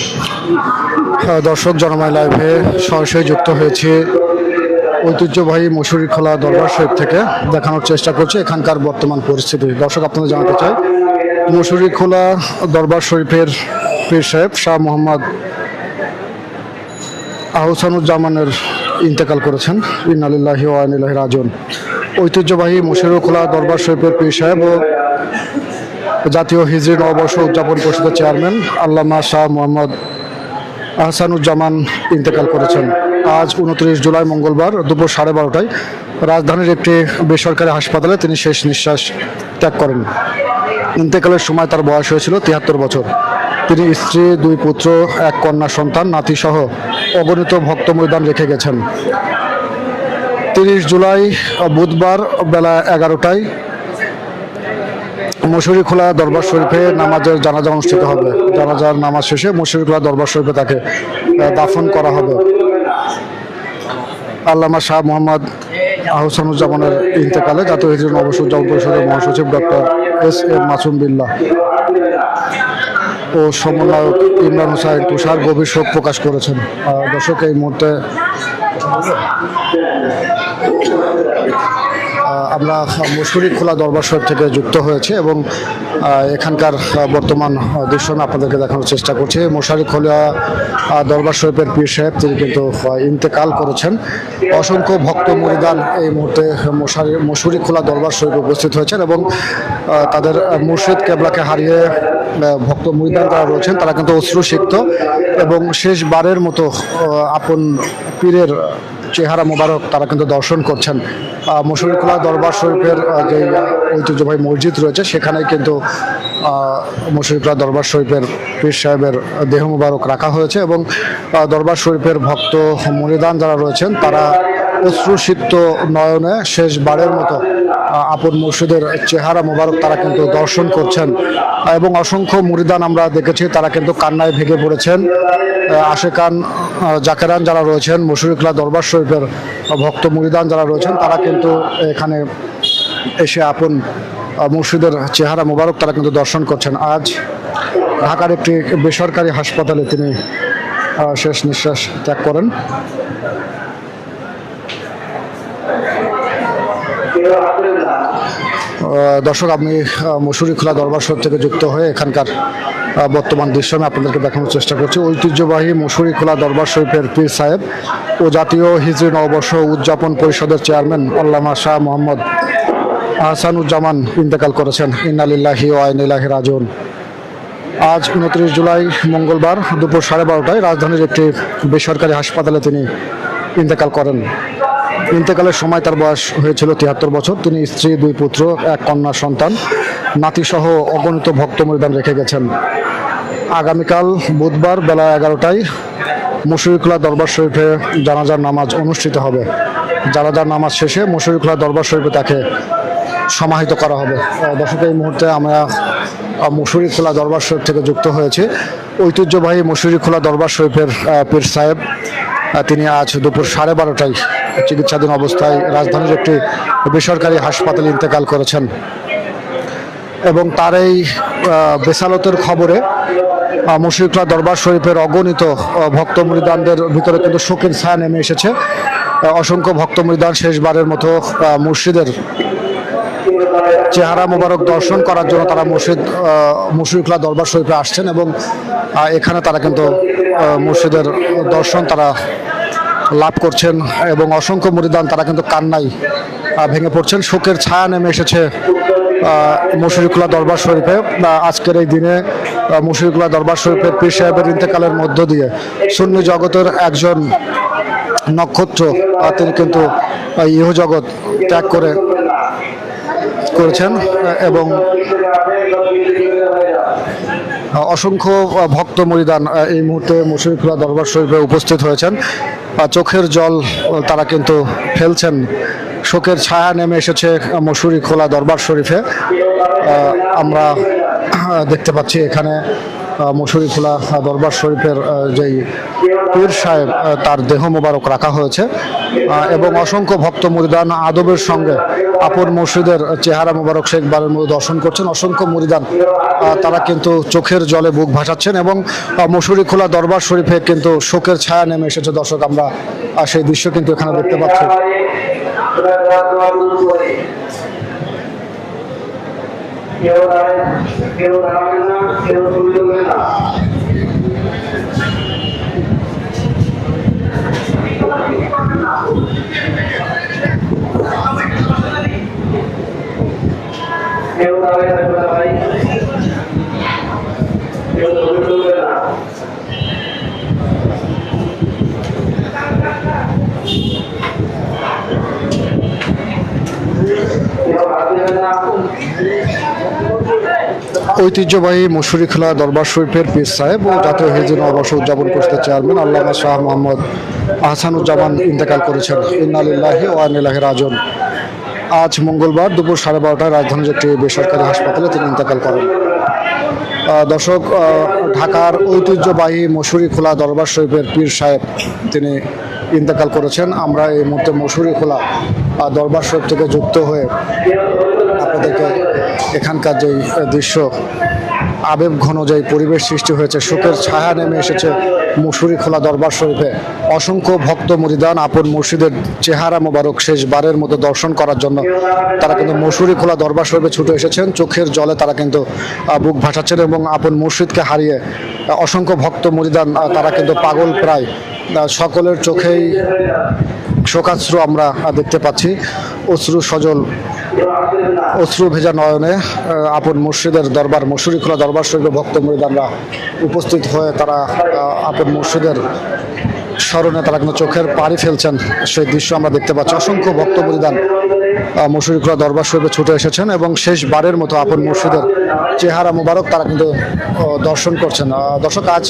আহ, দর্শক জনময় লাইভে সরাসরি যুক্ত হয়েছে ঐতিহ্যবাহী মসুরি খোলা দরবার শরীফ থেকে। দেখানোর চেষ্টা করছে এখানকার বর্তমান পরিস্থিতি। দর্শক আপনাদের জানাতে চাই মসুরি খোলা দরবার শরীফের পীর সাহেব শাহ মোহাম্মদ আহসানুজ্জামানের ইন্তেকাল করেছেন। ইন্নালিল্লাহি ওয়ানিল্লাহি রাজন ঐতিহ্যবাহী মসুরি খোলা দরবার শরীফের পীর সাহেব ও জাতীয় হিজরি নববর্ষ উদযাপন পরিষদের চেয়ারম্যান আল্লামা শাহ মোহাম্মদ আহসানুজ্জামান ইন্তেকাল করেছেন। আজ উনত্রিশ জুলাই মঙ্গলবার দুপুর সাড়ে বারোটায় রাজধানীর একটি বেসরকারি হাসপাতালে তিনি শেষ নিঃশ্বাস ত্যাগ করেন। ইন্তেকালের সময় তার বয়স হয়েছিল তিয়াত্তর বছর। তিনি স্ত্রী, দুই পুত্র, এক কন্যা সন্তান নাতিসহ অগণিত ভক্ত মৈদান রেখে গেছেন। তিরিশ জুলাই বুধবার বেলা এগারোটায় মশুরি খোলা দরবার শরীফে নামাজের জানাজা অনুষ্ঠিত হবে। জানাজার নামাজ শেষে মশুরি খোলা দরবার শরীফে তাকে দাফন করা হবে। আল্লামা শাহ মোহাম্মদ আহসানুজ্জামানের ইন্তেকালে জাতীয় হিজরুল নবশ উদযাপন পরিষদের মহাসচিব doctor S M Masum Billah ও সমন্বয়ক ইমরান হুসাইন তুষার গভীর শোক প্রকাশ করেছেন। দর্শক, এই মুহূর্তে আমরা মুসুরি খোলা দরবার শরীফ থেকে যুক্ত হয়েছে এবং এখানকার বর্তমান দৃশ্য আমি আপনাদেরকে দেখানোর চেষ্টা করছি। মশারি খোলা দরবার শরীফের পীর সাহেব, তিনি কিন্তু ইন্তেকাল করেছেন। অসংখ্য ভক্ত মরিদান এই মুহূর্তে মশারি মসুরি খোলা দরবার শরীফে উপস্থিত হয়েছেন এবং তাদের মুর্শিদ কেবলাকে হারিয়ে ভক্ত মরিদান যারা রয়েছেন, তারা কিন্তু অশ্রুসিক্ত এবং শেষবারের মতো আপন পীরের চেহারা মোবারক তারা কিন্তু দর্শন করছেন। মুসুরিকুলা দরবার শরীফের যে ঐতিহ্যবাহী মসজিদ রয়েছে, সেখানে কিন্তু মুসুরিখোলা দরবার শরীফের পীর সাহেবের দেহ মোবারক রাখা হয়েছে এবং দরবার শরীফের ভক্ত মরিদান যারা রয়েছেন, তারা অশ্রুসিক্ত নয়নে শেষবারের মতো আপন মুর্শিদের চেহারা মোবারক তারা কিন্তু দর্শন করছেন। এবং অসংখ্য মুরিদান আমরা দেখেছি, তারা কিন্তু কান্নায় ভেঙে পড়েছেন। আশেকান জাকেরান যারা রয়েছেন মুশরিকলা দরবার শরীফের ভক্ত মুরিদান যারা রয়েছেন, তারা কিন্তু এখানে এসে আপন মুর্শিদের চেহারা মোবারক তারা কিন্তু দর্শন করছেন। আজ ঢাকার একটি বেসরকারি হাসপাতালে তিনি শেষ নিঃশ্বাস ত্যাগ করেন। দর্শক, আপনি মসুরি খোলা দরবার শরীফ থেকে যুক্ত হয়ে এখানকার বর্তমান দৃশ্য আমি আপনাদেরকে দেখানোর চেষ্টা করছি। ঐতিহ্যবাহী মসুরি খোলা দরবার শরীফের পীর সাহেব ও জাতীয় হিজরি নববর্ষ উদযাপন পরিষদের চেয়ারম্যান আল্লামা শাহ মোহাম্মদ আহসানুজ্জামান ইন্তেকাল করেছেন। ইন্নালিল্লাহি ও আইনিল্লাহি রাজন আজ উনত্রিশ জুলাই, মঙ্গলবার দুপুর সাড়ে বারোটায় রাজধানীর একটি বেসরকারি হাসপাতালে তিনি ইন্তেকাল করেন। ইন্তেকালের সময় তার বয়স হয়েছিল তিয়াত্তর বছর। তিনি স্ত্রী, দুই পুত্র, এক কন্যা সন্তান। নাতিসহ অগণিত ভক্ত মরিদান রেখে গেছেন। আগামীকাল বুধবার বেলা এগারোটায় মুশরিকুল্লাহ দরবার শরীফে জানাজার নামাজ অনুষ্ঠিত হবে। জানাজার নামাজ শেষে মুশরিকুল্লাহ দরবার শরীফে তাকে সমাহিত করা হবে। দর্শক, এই মুহূর্তে আমরা মুসুরি খোলা দরবার শরীফ থেকে যুক্ত হয়েছে। ঐতিহ্যবাহী মুসুরি খোলা দরবার শরীফের পীর সাহেব তিনি আজ দুপুর সাড়ে বারোটায় চিকিৎসাধীন অবস্থায় রাজধানীর একটি বেসরকারি হাসপাতালে ইন্তেকাল করেছেন। এবং তার এই বেসালতের খবরে মুশরিকরা দরবার শরীফের অগণিত ভক্ত মুরিদানদের ভিতরে কিন্তু শোকের ছায়া নেমে এসেছে। অসংখ্য ভক্ত মুরিদান শেষবারের মতো মুর্শিদের চেহারা মোবারক দর্শন করার জন্য তারা মুর্শিদ মুশরিকলা দরবার শরীফে আসছেন এবং এখানে তারা কিন্তু মুর্শিদের দর্শন তারা লাভ করছেন এবং অসংখ্য মরিদান তারা কিন্তু কান্নাই ভেঙে পড়ছেন। শোকের ছায়া নেমে এসেছে মুশরিকুল্লাহ দরবার শরীফে। আজকের এই দিনে মুশরিকুল্লাহ দরবার শরীফের পীর সাহেবের ইন্তেকালের মধ্য দিয়ে সুন্নি জগতের একজন নক্ষত্র তিনি কিন্তু আহ, ইহজগৎ ত্যাগ করে করেছেন, এবং অসংখ্য ভক্ত মরিদান এই মুহূর্তে মুশরিকুল্লাহ দরবার শরীফে উপস্থিত হয়েছেন। চোখের জল তারা কিন্তু ফেলছেন। শোকের ছায়া নেমে এসেছে মসুরি খোলা দরবার শরীফে। আমরা দেখতে পাচ্ছি এখানে মসুরি খোলা দরবার শরীফের যেই পীর সাহেব তার দেহ মোবারক রাখা হয়েছে। এবং অসংখ্য ভক্ত মুরিদান আদবের সঙ্গে আপন মসজিদের চেহারা মোবারক শেখ শেখবারের মধ্যে দর্শন করছেন। অসংখ্য মুরিদান তারা কিন্তু চোখের জলে বুক ভাসাচ্ছেন এবং আহ, মসুরি খোলা দরবার শরীফে কিন্তু শোকের ছায়া নেমে এসেছে। দর্শক আমরা সেই দৃশ্য কিন্তু এখানে দেখতে পাচ্ছি। কেউ দাঁড়ায় কেউ দাঁড়াবে না কেউ তুলবে না কেউ দাঁড়ায় থাকবে না ভাই কেউ তুলবে না কেউ হাত দেবে না ঐতিহ্যবাহী মসুরি খোলা দরবার শরীফের পীর সাহেব ও জাতীয় হিজুন অবসর উদযাপন করতে চেয়ারম্যান আল্লামা শাহ মোহাম্মদ আহসানুজ্জামান ইন্তেকাল করেছেন। ইন্নালিল্লাহি ও আনিল্লাহি রাজন আজ মঙ্গলবার দুপুর সাড়ে বারোটায় রাজধানীর একটি বেসরকারি হাসপাতালে তিনি ইন্তেকাল করেন। দর্শক ঢাকার ঐতিহ্যবাহী মসুরি খোলা দরবার শরীফের পীর সাহেব তিনি ইন্তেকাল করেছেন। আমরা এই মুহূর্তে মসুরি খোলা দরবার শরীফ থেকে যুক্ত হয়ে আপনাদেরকে এখানকার যে দৃশ্য, আবেগ ঘন যেই পরিবেশ সৃষ্টি হয়েছে, শোকের ছায়া নেমে এসেছে মুসুরি খোলা দরবার শরীফে। অসংখ্য ভক্ত মরিদান আপন মসজিদের চেহারা মোবারক শেষবারের মতো দর্শন করার জন্য তারা কিন্তু মসুরি খোলা দরবার শরীফে ছুটে এসেছেন। চোখের জলে তারা কিন্তু বুক ভাসাচ্ছেন এবং আপন মসজিদকে হারিয়ে অসংখ্য ভক্ত মরিদান তারা কিন্তু পাগল প্রায়। সকলের চোখেই শোকাশ্রু আমরা দেখতে পাচ্ছি। অশ্রু সজল, অশ্রু ভেজা নয়নে আপন মুর্শিদের দরবার মুসুরি খোলা দরবার শরীফে ভক্ত মরিদানরা উপস্থিত হয়ে তারা আপন মুর্শিদের স্মরণে তারা কিন্তু চোখের পাড়ি ফেলছেন। সেই দৃশ্য আমরা দেখতে পাচ্ছি। অসংখ্য ভক্ত মুরিদান আহ, মসুরি খোলা দরবার শরীফে ছুটে এসেছেন এবং শেষবারের মতো আপন মসজিদের চেহারা মোবারক তারা কিন্তু দর্শন করছেন। দর্শক আজ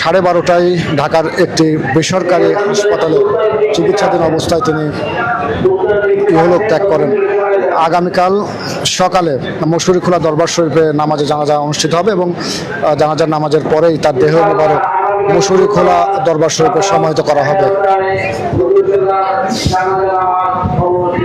সাড়ে বারোটায় ঢাকার একটি বেসরকারি হাসপাতালে চিকিৎসাধীন অবস্থায় তিনি ইহলোক ত্যাগ করেন। আগামীকাল সকালে মসুরি খোলা দরবার শরীফে নামাজে জানাজা অনুষ্ঠিত হবে এবং জানাজার নামাজের পরেই তার দেহ মোবারক মসুরি খোলা দরবার শরীফে সমাহিত করা হবে।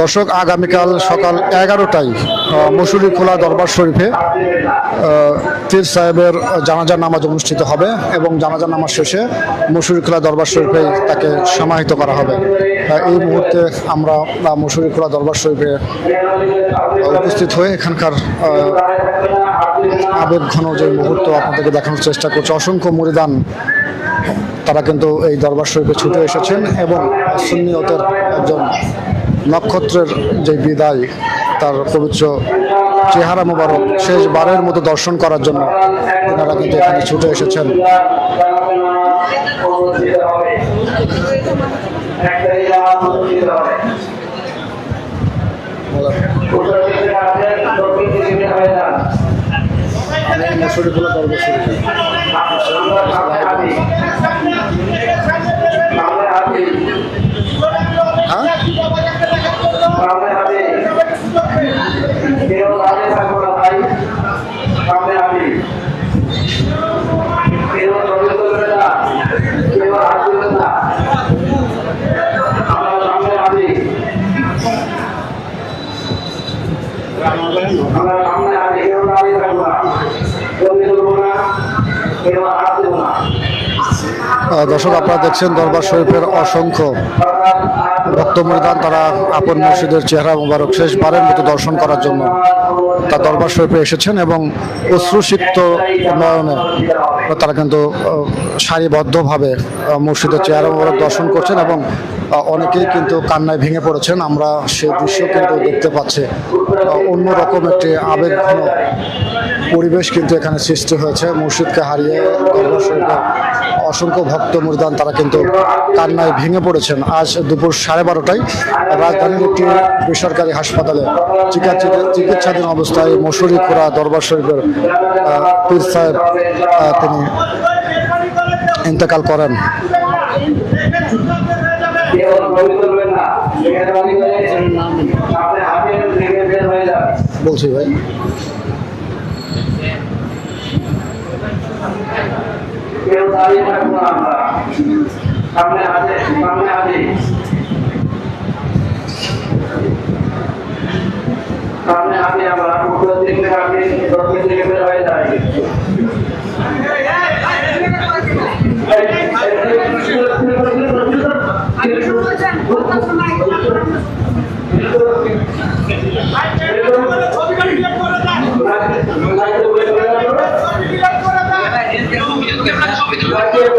দর্শক, আগামীকাল সকাল এগারোটায় মসুরি খোলা দরবার শরীফে পীর সাহেবের জানাজার নামাজ অনুষ্ঠিত হবে এবং জানাজার নামাজ শেষে মসুরি খোলা দরবার শরীফে তাকে সমাহিত করা হবে। এই মুহূর্তে আমরা মসুরি খোলা দরবার শরীফে উপস্থিত হয়ে এখানকার আবেগ ঘন যে মুহূর্ত আপনাদেরকে দেখানোর চেষ্টা করছে, অসংখ্য মরিদান তারা কিন্তু এই দরবার শরীফে ছুটে এসেছেন এবং সুন্নিয়তের একজন নক্ষত্রের যে বিদায় তার পবিত্র চেহারা মোবারক শেষবারের মতো দর্শন করার জন্য তেনারা কিন্তু এখানে ছুটে এসেছেন। অনুষ্ঠিত দর্শক, আপনারা দেখছেন দরবার শরীফের অসংখ্য সকাল আট ভক্ত মরিদান, তারা আপন মসজিদের চেহারা মোবারক শেষবারের মতো দর্শন করার জন্য তার দরবার শরীফে এসেছেন এবং অশ্রুসিক্ত উন্নয়নে তারা কিন্তু সারিবদ্ধভাবে মসজিদের চেহারা মোবারক দর্শন করছেন এবং অনেকেই কিন্তু কান্নায় ভেঙে পড়েছেন। আমরা সেই দৃশ্য কিন্তু দেখতে পাচ্ছি। অন্যরকম একটি আবেগঘন পরিবেশ কিন্তু এখানে সৃষ্টি হয়েছে। মসজিদকে হারিয়ে অসংখ্য ভক্ত মুরিদান, তারা কিন্তু কান্নায় ভেঙে পড়েছেন। আজ দুপুর সাড়ে বারোটায় রাজধানীর একটি বেসরকারি হাসপাতালে চিকিৎসাধীন অবস্থায় মসুরি খোড়া দরবার শরীফের পীর সাহেব তিনি ইন্তেকাল করেন। কেউ ছবি তুলবেন না মেহরবানি করে আপনি হাতে থেকে বের হয়ে যান বলছি ভাই কেউ দাঁড়িয়ে থাকব না আমরা সামনে হাতে সামনে হাতে সামনে হাতে আমরা উত্তর দিকে হাতে দক্ষিণ দিকে বের হয়ে যাই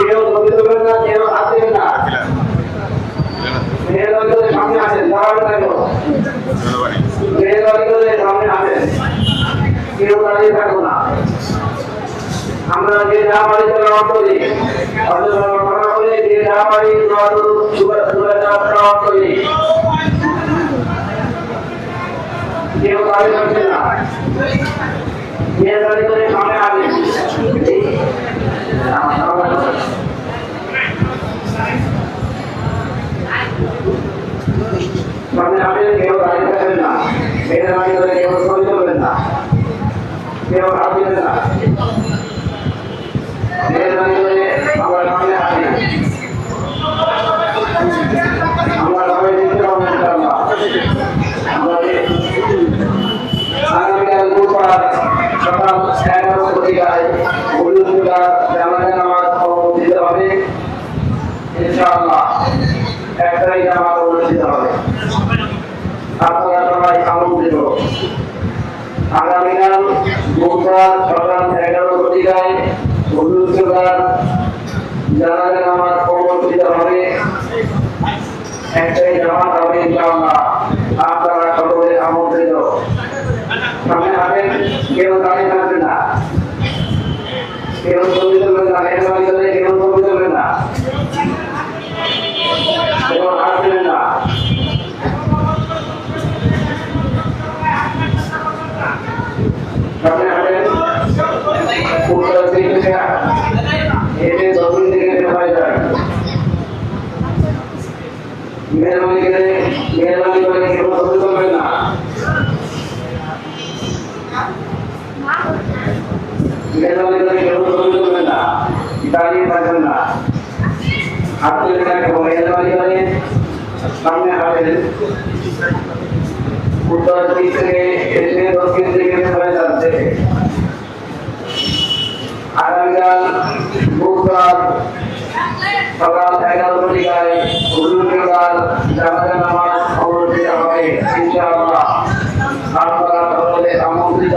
কেউ ছবি তুলবেন না কেউ আসবেন না মেহরবানি করে সামনে আসেন দাঁড়াবেন না কেউ মেহরবানি করে সামনে আসেন কেউ দাঁড়িয়ে থাকব না আমরা যে যা পারি তেলাওয়াত করি অথবা ঘটনা করে যে যা পারি দোয়ার সুরা সুরা যা তেলাওয়াত করি কেউ দাঁড়িয়ে থাকবে না মেহরবানি করে সামনে আসেন সামনে আসেন কেউ দাঁড়িয়ে থাকবেন না মেহরবানি করে কেউ ছবি তুলবেন না কেউ হাত দিবেন না মেহরবানি করে আমার সামনে আসেন আমরা সবাই দেখতে পাবো ইনশাআল্লাহ আমাদের আগামীকাল বুধবার সকাল এগারো ঘটিকায় হলুদুল্লাহ জামাতে নামাজ অনুষ্ঠিত হবে ইনশাআল্লাহ একটাই জামাত অনুষ্ঠিত হবে আপনারা সবাই আমন্ত্রিত আগামীকাল বুধবার সকাল এগারো ঘটিকায় হলুদুল্লাহ জানাজা নামাজ অনুষ্ঠিত হবে একটাই জামাত হবে ইনশাআল্লাহ আপনারা সকলে আমন্ত্রিত সামনে আসেন কেউ দাঁড়িয়ে থাকবেন না কেউ ছবি তুলবেন না মেহরবানি করে না যায় মেহরবানি করে মেহরবানি করে তুলবেন না মেহরবানি করে না দাঁড়িয়ে থাকবেন না হাত তুলে রাখব মেহরবানি করে সামনে আসেন উত্তর দিক থেকে এসে দক্ষিণ দিকে হয়ে যাচ্ছে আগামীকাল বুধবার সকাল এগারো ঘটিকায় হুজুরকাল জানাজা নামাজ অনুষ্ঠিত হবে ইনশাআল্লাহ আপনারা সকলে আমন্ত্রিত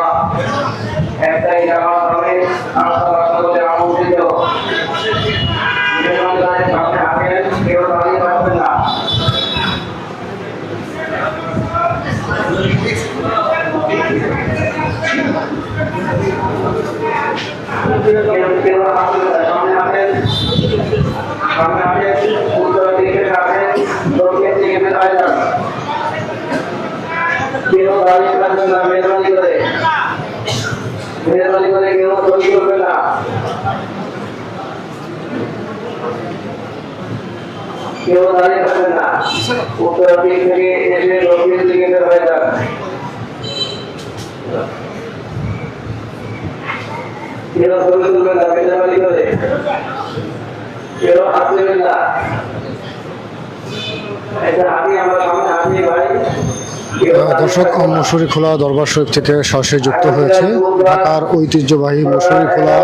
सामने आके सामने आके पूरी तरह देखे सामने दो के तीन में आ जा केवल बारिश का दिन मेहरबानी करे मेहरबानी करे केवल दो सौ रुपये का केवल बारिश का दिन वो तो अभी के लिए लोग के लिए करवाया जा কেউ না করে। কেউ না আহ, দর্শক মসুরি খোলা দরবার শরীফ থেকে সরাসরি যুক্ত হয়েছে ঢাকার ঐতিহ্যবাহী মসুরি খোলা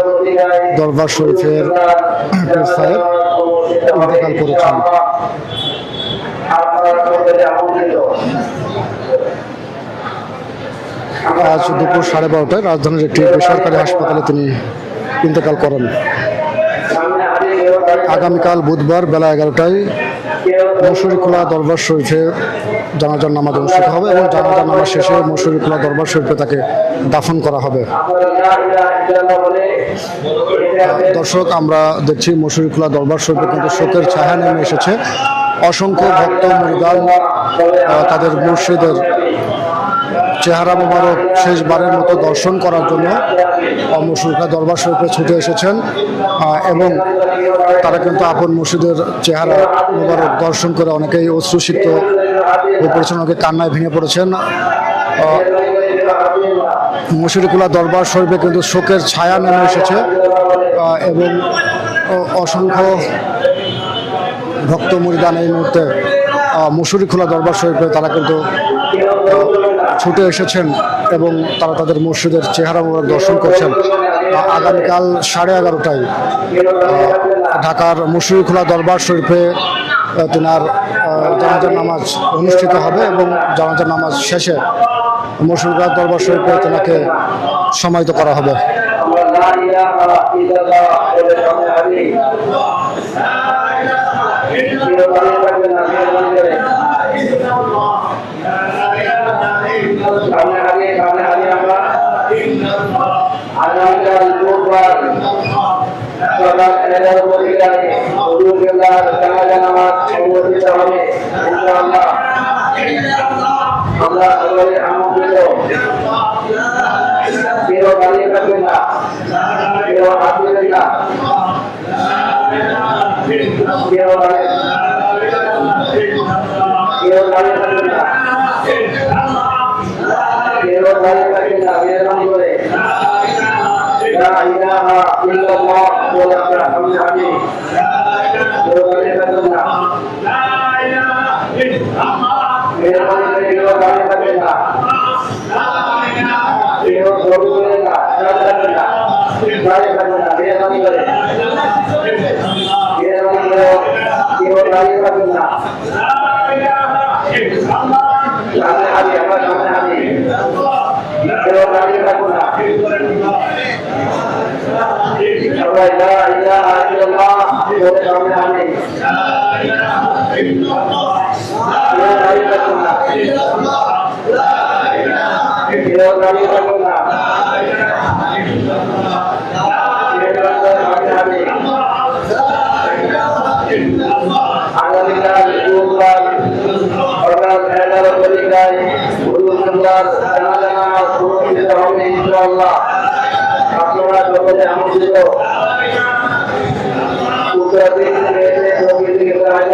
দরবার শরীফের সাহেব ইন্তেকাল করেছেন। আজ দুপুর সাড়ে বারোটায় রাজধানীর একটি বেসরকারি হাসপাতালে তিনি ইন্তেকাল করেন। আগামীকাল বুধবার বেলা এগারোটায় মসুরিখোলা দরবার শরীফে জানাজার নামাজ অনুষ্ঠিত হবে এবং জানাজার নামাজ শেষে মসুরিখোলা দরবার শরীফে তাকে দাফন করা হবে। দর্শক, আমরা দেখছি মসুরিখোলা দরবার শরীফে কিন্তু শোকের ছায়া নেমে এসেছে। অসংখ্য ভক্ত মরিদান তাদের মুর্শিদের চেহারা মোবারক শেষবারের মতো দর্শন করার জন্য মসুরিখোলা দরবার শরীফে ছুটে এসেছেন এবং তারা কিন্তু আপন মসজিদের চেহারা মোবারক দর্শন করে অনেকেই অশ্রুসিক্ত হয়ে পড়েছেন অনেকে কান্নায় ভেঙে পড়েছেন। মুশরিকুলা দরবার শরীফে কিন্তু শোকের ছায়া নেমে এসেছে এবং অসংখ্য ভক্ত মুরিদান এই মুহূর্তে আহ, মুশরিকুলা দরবার শরীফে তারা কিন্তু ছুটে এসেছেন এবং তারা তাদের মসজিদের চেহারা মোবারক দর্শন করছেন। আগামীকাল সাড়ে এগারোটায় ঢাকার মুশরিকুলা দরবার শরীফে তিনার জানাজার নামাজ অনুষ্ঠিত হবে এবং জানাজার নামাজ শেষে মুশরিকুলা দরবার শরীফে তেনাকে সমাহিত করা হবে লা ইলাহা ইল্লাল্লাহ বলে সামনে হারিয়ে কেউ দাঁড়িয়ে থাকবেন না মেহরবানি করে সামনে হারিয়ে সামনে হারিয়ে আমরা আগামীকাল বুধবার সকাল এগারো ঘটিকায় হুজুর কেবলার জানাজা নামাজ অনুষ্ঠিত হবে, ইনশাআল্লাহ। আমরা সকলে আমন্ত্রিত। কেউ বলে দাঁড়িয়ে থাকবেন না মেহরবানি করে সামনে হাজির আমার সামনে হাজির কেউ দাঁড়িয়ে থাকবেন না। সবাই লা ইলাহা ইল্লাল্লাহ বলে সামনে হাজির কেউ দাঁড়িয়ে থাকবেন না কেউ দাঁড়িয়ে থাকবেন না আগামীকাল বুধবার সকাল এগারো ঘটিকায় হুজুরুল্লাহর জানাজা নামাজ অনুষ্ঠিত হবে ইনশাআল্লাহ আপনারা সকলে আমন্ত্রিত উত্তর দিক থেকে এসে দক্ষিণ দিকে বেড়ায়